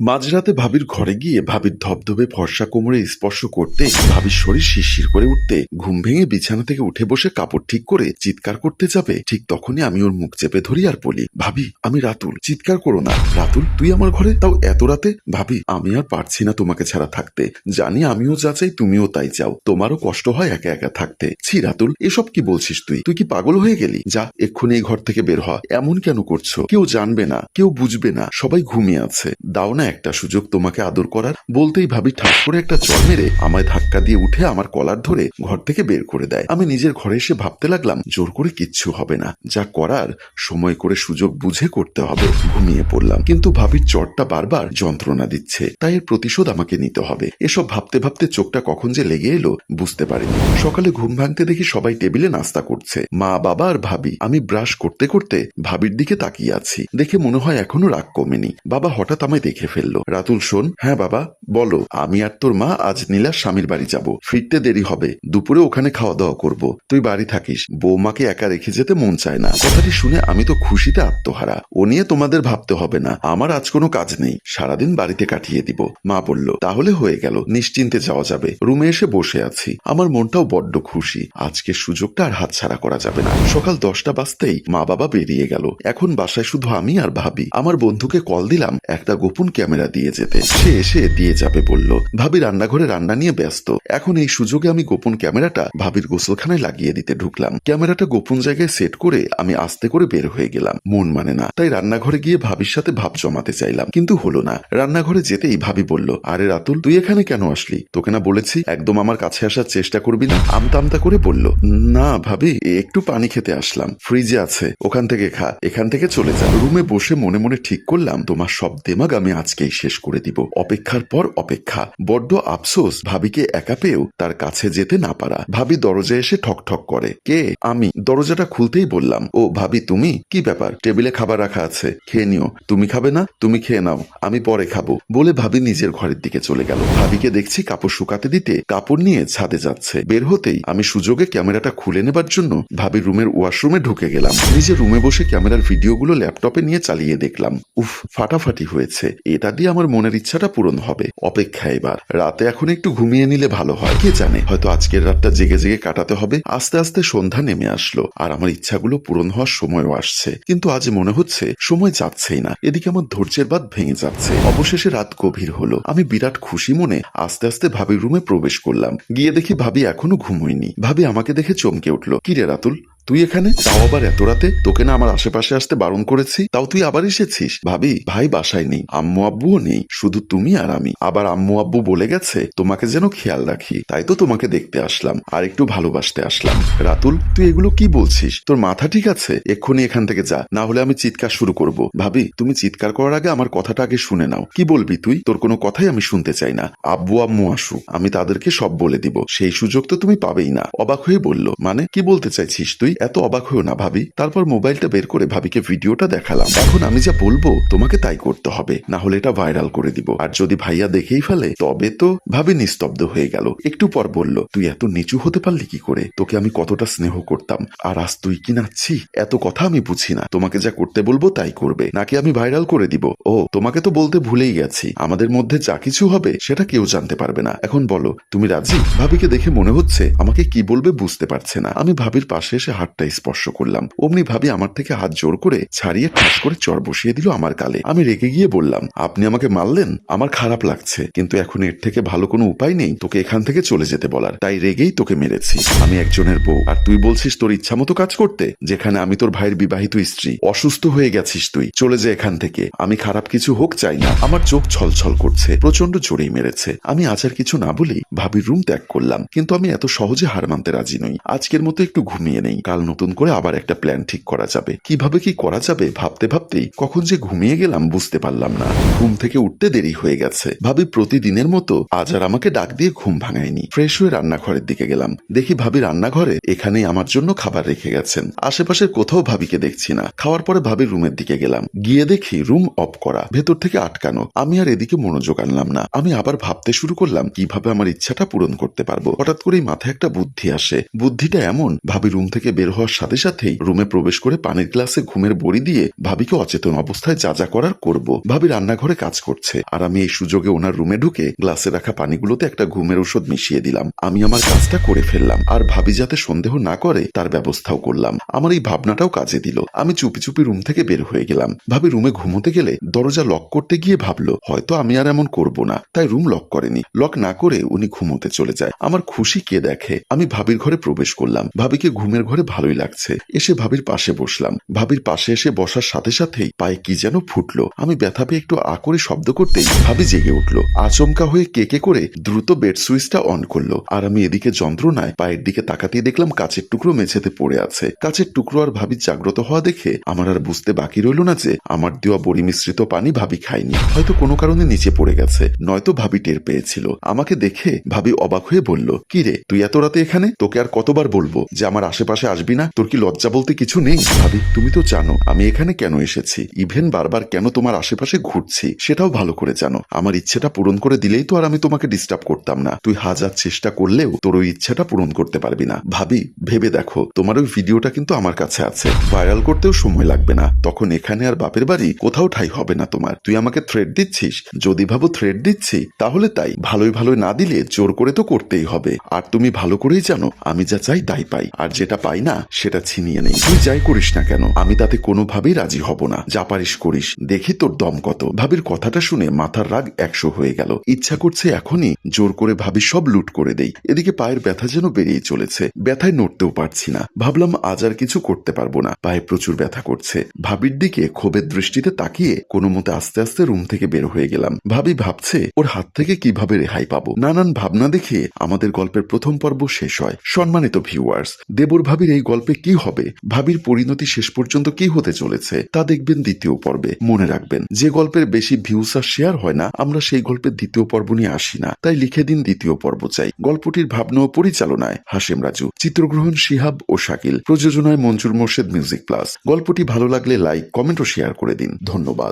মাঝরাতে ভাবির ঘরে গিয়ে ভাবির ধবধবে ফর্সা কোমরে স্পর্শ করতে ভাবির শরীর শিরশির করে উঠতে, ঘুম ভেঙে বিছানা থেকে উঠে বসে কাপড় ঠিক করে চিৎকার করতে যাবে, ঠিক তখনই আমি ওর মুখ চেপে ধরি আর বলি, ভাবি, আমি রাতুল, চিৎকার করো না। রাতুল, তুই আমার ঘরে? তাও এত রাতে? ভাবি, আমি আর পারছি না তোমাকে ছাড়া থাকতে। জানি আমিও যা চাই, তুমিও তাই চাও। তোমারও কষ্ট হয় একা একা থাকতে। ছি, রাতুল, এসব কি বলছিস তুই? তুই কি পাগল হয়ে গেলি? যা, এক্ষুনি এই ঘর থেকে বের হ। এমন কেন করছ? কেউ জানবে না, কেউ বুঝবে না। সবাই ঘুমিয়ে আছে। দাও না একটা সুযোগ তোমাকে আদর করার। বলতেই ভাবি ঠাস করে একটা চর মেরে আমায় ধাক্কা দিয়ে উঠে আমার কলার ধরে ঘর থেকে বের করে দেয়। আমি নিজের ঘরে এসে ভাবতে লাগলাম, জোর করে কিচ্ছু হবে না। যা করার, সময় করে সুযোগ বুঝে করতে হবে। ঘুমিয়ে পড়লাম। কিন্তু ভাবির চরটা বারবার যন্ত্রণা দিচ্ছে। তাই এর প্রতিশোধ আমাকে নিতে হবে। এসব ভাবতে ভাবতে চোখটা কখন যে লেগে এলো, বুঝতে পারিনি। সকালে ঘুম ভাঙতে দেখি সবাই টেবিলে নাস্তা করছে। মা, বাবা আর ভাবি। আমি ব্রাশ করতে করতে ভাবির দিকে তাকিয়ে আছি। দেখে মনে হয় এখনও রাগ কমেনি। বাবা হঠাৎ আমায় দেখে ফেলল। রাতুল, শোন। হ্যাঁ বাবা, বলো, আমি আর তোর মা আজ নীলার স্বামীর বাড়ি যাব। ফিরতে দেরি হবে। দুপুরে ওখানে খাওয়া দাওয়া করব। তুই বাড়ি থাকিস। বৌমাকে একা রেখে যেতে মন চায় না। কথাটি শুনে আমি তো খুশিতে আত্মহারা। ও নিয়ে তোমাদের ভাবতে হবে না। আমার আজ কোনো কাজ নেই। সারাদিন বাড়িতে কাটিয়ে দিব। মা বলল, তাহলে হয়ে গেল। নিশ্চিন্তে যাওয়া যাবে। রুমে এসে বসে আছি। আমার মনটাও বড্ড খুশি। আজকে সুযোগটা আর হাতছাড়া করা যাবে না। সকাল দশটা বাজতেই মা বাবা বেরিয়ে গেল। এখন বাসায় শুধু আমি আর ভাবি। আমার বন্ধুকে কল দিলাম। একটা গোপন ক্যামেরা দিয়ে যেতে। সে এসে দিয়ে যাবে বলল, ভাবি রান্নাঘরে রান্না নিয়ে ব্যস্ত। এখন এই সুযোগে আমি গোপন ক্যামেরাটা ভাবির গোসলখানায় লাগিয়ে দিতে ঢুকলাম। ক্যামেরাটা গোপন জায়গায় সেট করে আমি আস্তে করে বের হয়ে গেলাম। মন মানে না। তাই রান্নাঘরে গিয়ে ভাবির সাথে ভাব জমাতে চাইলাম, কিন্তু হলো না। রান্নাঘরে যেতেই ভাবি বলল, আরে রাতুল, তুই এখানে কেন আসলি? তোকে না বলেছি, একদম আমার কাছে আসার চেষ্টা করবি না? আমতা আমতা করে বলল, না ভাবি একটু পানি খেতে আসলাম। ফ্রিজে আছে, ওখান থেকে খা, এখান থেকে চলে যা। রুমে বসে মনে মনে ঠিক করলাম, তোমার সব দেমাগ আমি আজকেই শেষ করে দিব। অপেক্ষার পর অপেক্ষা। বড্ড আফসোস, ভাবিকে একা পেয়েও তার কাছে যেতে না পারা। ভাবি দরজায় এসে ঠক ঠক করে। কে? আমি? দরজাটা খুলতেই বললাম। ও, ভাবি, তুমি? কি ব্যাপার? টেবিলে খাবার রাখা আছে। খেয়ে নিও। তুমি খাবে না? তুমি খেয়ে নাও। আমি পরে খাব। বলে ভাবি নিজের ঘরের দিকে চলে গেল। ভাবিকে দেখছি কাপড় শুকাতে দিতে কাপড় নিয়ে ছাদে যাচ্ছে। বের হতেই আমি সুযোগে ক্যামেরাটা খুলে নেবার জন্য ভাবি রুমের ওয়াশরুমে ঢুকে গেলাম। নিজে রুমে বসে ক্যামেরার ভিডিওগুলো ল্যাপটপে নিয়ে চালিয়ে দেখলাম। উফ, ফাটাফাটি হয়েছে। এটা দিয়ে আমার মনের ইচ্ছাটা পূরণ হবে। অপেক্ষা এবার। রাতে এখন একটু ঘুমিয়ে নিলে ভালো হয়। কে জানে? হয়তো আজকের রাতটা জেগে জেগে কাটাতে হবে। আস্তে আস্তে সন্ধ্যা নেমে আসলো। আর আমার ইচ্ছাগুলো পূরণ হওয়ার সময়ও আসছে। কিন্তু আজ মনে হচ্ছে সময় যাচ্ছেই না। এদিকে আমার ধৈর্যের বাদ ভেঙে যাচ্ছে। অবশেষে রাত গভীর হলো। আমি বিরাট খুশি মনে আস্তে আস্তে ভাবির রুমে প্রবেশ করলাম। গিয়ে দেখি ভাবি এখনও ঘুমোয়নি। ভাবি আমাকে দেখে চমকে উঠল। কিরে রাতুল তুই এখানে? তাও আবার এত রাতে? তোকে না আমার আশেপাশে আসতে বারণ করেছি? তাও তুই আবার এসেছিস? ভাবি, ভাই বাসায় নেই, আম্মু আব্বুও নেই, শুধু তুমি আর আমি। আবার আম্মু আব্বু বলে গেছে, তোমাকে যেন খেয়াল রাখি। তাই তো তোমাকে দেখতে আসলাম, আর একটু ভালোবাসতে আসলাম। রাতুল, তুই এগুলো কি বলছিস? তোর মাথা ঠিক আছে? এক্ষুনি এখান থেকে যা, না হলে আমি চিৎকার শুরু করব। ভাবি, তুমি চিৎকার করার আগে আমার কথাটা আগে শুনে নাও। কি বলবি তুই? তোর কোনো কথাই আমি শুনতে চাই না। আব্বু আম্মু আসুক, আমি তাদেরকে সব বলে দিব। সেই সুযোগ তো তুমি পাবেই না। অবাক হয়ে বলল মানে কি বলতে চাইছিস তুই? এত অবাক হয়েও না ভাবি। তারপর মোবাইলটা বের করে ভাবিকে ভিডিওটা দেখালাম। এখন আমি যা বলব, তোমাকে তাই করতে হবে। না হলে এটা ভাইরাল করে দিব। আর যদি ভাইয়া দেখেই ফেলে, তবে তো ভাবি নিস্তব্ধ হয়ে গেল। একটু পর বলল, তুই এত নিচু হতে পারলি কি করে? তোকে আমি কতটা স্নেহ করতাম। আর আজ তুই কি নাচ্ছি এত কথা আমি বুঝি না। তোমাকে যা করতে বলব তাই করবে। নাকি আমি ভাইরাল করে দিব? ও, তোমাকে তো বলতে ভুলেই গেছি। আমাদের মধ্যে যা কিছু হবে, সেটা কেউ জানতে পারবে না। এখন বলো, তুমি রাজি? ভাবিকে দেখে মনে হচ্ছে, আমাকে কি বলবে বুঝতে পারছে না। আমি ভাবির পাশে এসে হাতটা স্পর্শ করলাম। অমনি ভাবি আমার থেকে হাত জোর করে ছাড়িয়ে ঠাস করে চর বসিয়ে দিল আমার গালে। আমি রেগে গিয়ে বললাম, আপনি আমাকে মারলেন? আমার খারাপ লাগছে। কিন্তু এখন এর থেকে ভালো কোনো উপায় নেই। তোকে এখান থেকে চলে যেতে বলার। তাই রেগেই তোকে মেরেছি। আমি একজনের বউ। আর তুই বলছিস তোর ইচ্ছা মতো কাজ করতে? যেখানে আমি তোর ভাইয়ের বিবাহিত স্ত্রী। অসুস্থ হয়ে গেছিস তুই। চলে যে এখান থেকে। আমি খারাপ কিছু হোক চাই না। আমার চোখ ছলছল করছে। প্রচণ্ড জোরেই মেরেছে। আমি আচার কিছু না বলেই ভাবির রুম ত্যাগ করলাম। কিন্তু আমি এত সহজে হার মানতে রাজি নই। আজকের মতো একটু ঘুমিয়ে নেই। কাল নতুন করে আবার একটা প্ল্যান ঠিক করা যাবে। কীভাবে কি করা যাবে ভাবতে ভাবতেই কখন যে ঘুমিয়ে গেলাম বুঝতে পারলাম না। ঘুম থেকে উঠতে দেরি হয়ে গেছে। ভাবি প্রতিদিনের মতো আজ আর আমাকে ডাক দিয়ে ঘুম ভাঙায়নি। ফ্রেশ হয়ে রান্নাঘরের দিকে গেলাম। দেখি ভাবি রান্নাঘরে এখানেই আমার জন্য খাবার রেখে গেছেন। আশেপাশের কোথাও ভাবিকে দেখছি না। খাওয়ার পরে ভাবির রুমের দিকে গেলাম। গিয়ে দেখি রুম অফ করা। ভেতর থেকে আটকানো। আমি আর এদিকে মনোযোগ আনলাম না। আমি আবার ভাবতে শুরু করলাম, কীভাবে আমার ইচ্ছাটা পূরণ করতে পারব? হঠাৎ করেই মাথায় একটা বুদ্ধি আসে। বুদ্ধিটা এমন, ভাবি রুম থেকে বের হওয়ার সাথে সাথেই রুমে প্রবেশ করে পানির গ্লাসে ঘুমের বড়ি দিয়ে ভাবিকে অচেতন অবস্থায় যা যা করার করব। ভাবি রান্নাঘরে কাজ করছে। আর আমি এই সুযোগে ওনার রুমে ঢুকে গ্লাসে রাখা পানিগুলোতে একটা ঘুমের ওষুধ মিশিয়ে দিলাম। আমি আমার কাজটা করে ফেললাম। আর ভাবি যাতে সন্দেহ না করে, তার ব্যবস্থাও করলাম। আমার এই ভাবনাটাও কাজে দিল। আমি চুপি চুপি রুম থেকে বের হয়ে গেলাম। ভাবি রুমে ঘুমোতে গেলে দরজা লক করতে গিয়ে ভাবলো, হয়তো আমি আর এমন করব না। তাই রুম লক করেনি। লক না করে উনি ঘুমোতে চলে যায়। আমার খুশি কে দেখে? আমি ভাবির ঘরে প্রবেশ করলাম। ভাবিকে ঘুমের ঘরে ভালোই লাগছে। এসে ভাবির পাশে বসলাম। ভাবির পাশে এসে বসার সাথে সাথেই পায়ে কি যেন ফুটলো। আমি ব্যথা পেয়ে একটু আ করে শব্দ করতেই ভাবি জেগে উঠল। আচমকা হয়ে কেকে করে দ্রুত বেড সুইচটা অন করল আর আমি এদিকে যন্ত্রণায় পায়ের দিকে তাকাতেই দেখলাম কাচের টুকরো মেঝেতে পড়ে আছে। কাচের টুকরো আর ভাবি জাগ্রত হওয়া দেখে আমার আর বুঝতে বাকি রইল না যে আমার দেওয়া বড়ি মিশ্রিত পানি ভাবি খায়নি। হয়তো কোনো কারণে নিচে পড়ে গেছে। নয়তো ভাবি টের পেয়েছিল। আমাকে দেখে ভাবি অবাক হয়ে বলল, কি রে, তুই এত রাতে এখানে? তোকে আর কতবার বলব যে আমার আশেপাশে আসবি না? তোর কি লজ্জা বলতে কিছু নেই? ভাবি, তুমি তো জানো, আমি এখানে কেন এসেছি? ইভেন বারবার কেন তোমার আশেপাশে ঘুরছি? সেটাও ভালো করে জানো। আমার ইচ্ছেটা পূরণ করে দিলেই তো আর আমি তোমাকে ডিস্টার্ব করতাম না। তুই হাজার চেষ্টা করলেও তোর ওই ইচ্ছাটা পূরণ করতে পারবি না। ভাবি, ভেবে দেখো, তোমার ওই ভিডিওটা কিন্তু আমার কাছে আছে। ভাইরাল করতেও সময় লাগবে না। তখন এখানে আর বাপের বাড়ি কোথাও ঠাই হবে না তোমার। তুই আমাকে থ্রেড দিচ্ছিস? যদি ভাবো থ্রেড দিচ্ছি, তাহলে তাই। ভালোই ভালোই না দিলে জোর করে তো করতেই হবে। আর তুমি ভালো করেই জানো, আমি যা চাই তাই পাই। আর যেটা পাই না সেটা ছিনিয়ে নেই। তুই যাই করিস না কেন, আমি তাতে কোনোভাবেই রাজি হব না। যা পারিস করিস। দেখি তোর দম কত। ভাবির কথাটা শুনে মাথার রাগ একশো হয়ে গেল। ইচ্ছা করছে এখনই জোর করে ভাবি সব লুট করে দেই। এদিকে পায়ের ব্যথা যেন বেরিয়ে চলেছে। ব্যথায় নড়তেও পারছি না। ভাবলাম আজ আর কিছু করতে পারব না। পায়ে প্রচুর ব্যথা করছে। ভাবির দিকে ক্ষোভের দৃষ্টিতে তাকিয়ে কোনো মতে আস্তে আস্তে রুম থেকে বের হয়ে গেলাম। ভাবি ভাবছে, ওর হাত থেকে কীভাবে রেহাই পাবো? নানান ভাবনা দেখে আমাদের গল্পের প্রথম পর্ব শেষ হয়। সম্মানিত ভিউয়ার্স দেবর ভাবির এই গল্পে কি হবে? ভাবির পরিণতি শেষ পর্যন্ত কি হতে চলেছে? তা দেখবেন দ্বিতীয় পর্বে। মনে রাখবেন, যে গল্পের বেশি ভিউস আর শেয়ার হয় না, আমরা সেই গল্পের দ্বিতীয় পর্ব নিয়ে আসি না। তাই লিখে দিন দ্বিতীয় পর্ব চাই। গল্পটির ভাবনা ও পরিচালনায় হাসেম রাজু, চিত্রগ্রহণ শিহাব ও শাকিল, প্রযোজনায় মঞ্জুর মোর্শেদ মিউজিক প্লাস গল্পটি ভালো লাগলে লাইক কমেন্ট ও শেয়ার করে দিন। ধন্যবাদ।